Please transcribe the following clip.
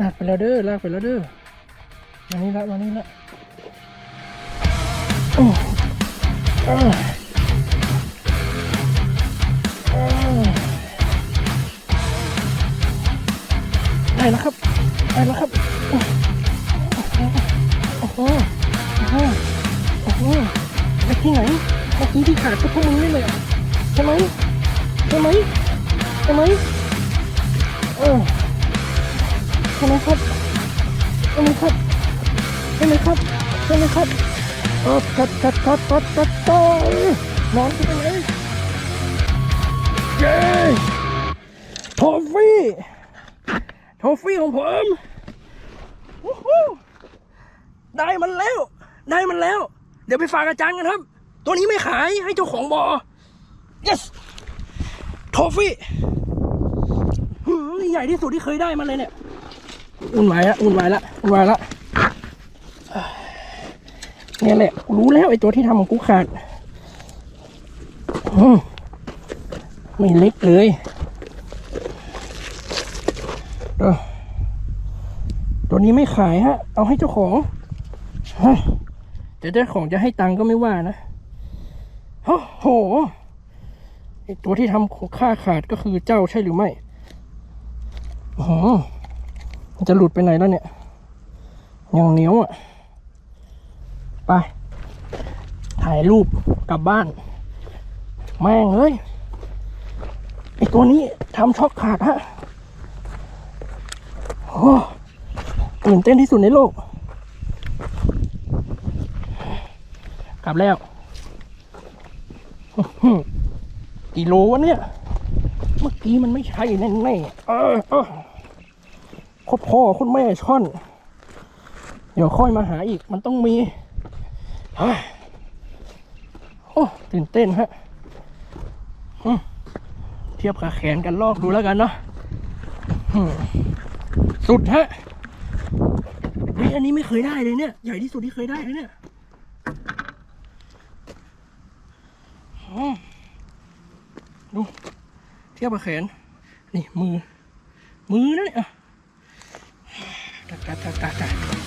ลากไปแล้วเด้อลากไปแล้วเด้อมานี่ละมานี่ละโอ้อได้แล้วครับได้แล้วครับโอ้โหโอ้โหโอ้โหไปที่ไหนเมื่อกี้ที่ขาดก็พวกมึงนี่เลยอะใช่ไหมใช่ไหมใช่ไหมเออ ช่ไหมครับใช่ไหมครับใช่ไหมครับใช่ไหมครับเออกัดกัดกัดกัดกัดต่อยนอนไปไหนเย้โทฟี่โทฟี่ของผมได้มันแล้ว ได้มันแล้ว เดี๋ยวไปฝากอาจารย์กันครับ ตัวนี้ไม่ขายให้เจ้าของบอ yes โทฟี่หือใหญ่ที่สุดที่เคยได้มาเลยเนี่ย อุ่นไหวละอุ่นไหวละอุ่นไหวละเนี่ยแหละรู้แล้วไอ้ตัวที่ทำของกูขาดอืมไม่เล็กเลยตัวนี้ไม่ขายฮะ เอาให้เจ้าของแต่เจ้าของจะให้ตังก็ไม่ว่านะโอ้โหไอ้ตัวที่ทำของข้าขาดก็คือเจ้าใช่หรือไม่อ๋อ มันจะหลุดไปไหนแล้วเนี่ยยังเหนียวอะ ไป ถ่ายรูปกลับบ้าน แม่งเอ้ยไอตัวนี้ทำช็อกขาดฮะโอ้ตื่นเต้นที่สุดในโลก กลับแล้วอื้อหือกิโลวะเนี่ย เมื่อกี้มันไม่ใช่แน่ๆเออ คตรพ่อคตรแม่ช่อน เดี๋ยวค่อยมาหาอีกมันต้องมีโอ้ตื่นเต้นฮะเทียบกับแขนกันลอกดูแล้วกันเนาะสุดฮะเฮ้ยอันนี้ไม่เคยได้เลยเนี่ย ใหญ่ที่สุดที่เคยได้เลยเนี่ยดู เทียบกับแขน นี่มือ มือนั่นเนี่ย ตะตะตะตะตะ